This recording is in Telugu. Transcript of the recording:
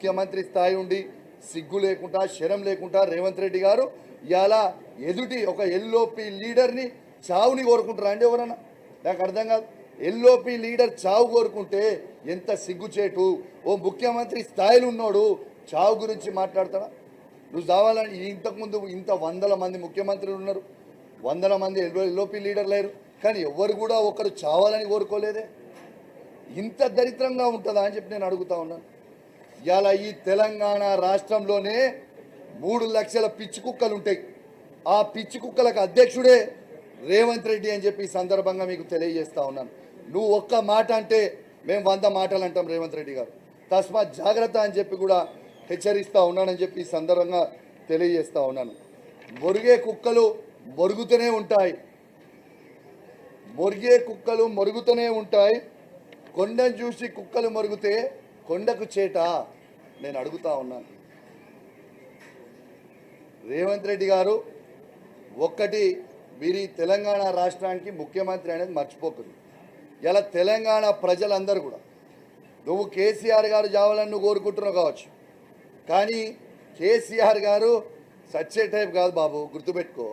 ముఖ్యమంత్రి స్థాయి ఉండి సిగ్గు లేకుండా శరం లేకుండా రేవంత్ రెడ్డి గారు ఇలా ఎదుటి ఒక ఎల్ఓపి లీడర్ని చావుని కోరుకుంటారా అండి ఎవరన్నా? నాకు అర్థం కాదు. ఎల్ఓపి లీడర్ చావు కోరుకుంటే ఎంత సిగ్గుచేటు ఓ ముఖ్యమంత్రి స్థాయిలో ఉన్నాడు చావు గురించి మాట్లాడతాడా? నువ్వు చావాలని ఇంతకుముందు ఇంత వందల మంది ముఖ్యమంత్రులు ఉన్నారు. వందల మంది ఎల్లో ఎల్ఓపి లీడర్ లేరు. కానీ ఎవరు కూడా ఒకరు చావాలని కోరుకోలేదే? ఇంత దరిద్రంగా ఉంటుందా అని చెప్పి నేను అడుగుతా ఉన్నాను. ఇలా ఈ తెలంగాణ రాష్ట్రంలోనే మూడు లక్షల పిచ్చి కుక్కలు ఉంటాయి. ఆ పిచ్చి కుక్కలకు అధ్యక్షుడే రేవంత్ రెడ్డి అని చెప్పి సందర్భంగా మీకు తెలియజేస్తా ఉన్నాను నువ్వు ఒక్క మాట అంటే మేము వంద మాటలు అంటాం రేవంత్ రెడ్డి గారు. తస్మాత్ జాగ్రత్త అని చెప్పి కూడా హెచ్చరిస్తూ ఉన్నానని చెప్పి సందర్భంగా తెలియజేస్తూ ఉన్నాను. మొరిగే కుక్కలు మొరుగుతూనే ఉంటాయి. మొరిగే కుక్కలు మొరుగుతూనే ఉంటాయి. కొండను చూసి కుక్కలు మొరుగుతే కొండకు చేట నేను అడుగుతా ఉన్నాను. రేవంత్ రెడ్డి గారు ఒక్కటి మీరు తెలంగాణ రాష్ట్రానికి ముఖ్యమంత్రి అనేది మర్చిపోకరు ఇలా తెలంగాణ ప్రజలందరూ కూడా నువ్వు కేసీఆర్ గారు చావాలని నువ్వు కోరుకుంటున్నావు కావచ్చు. కానీ కేసీఆర్ గారు సచ్చే టైప్ కాదు బాబు గుర్తుపెట్టుకో.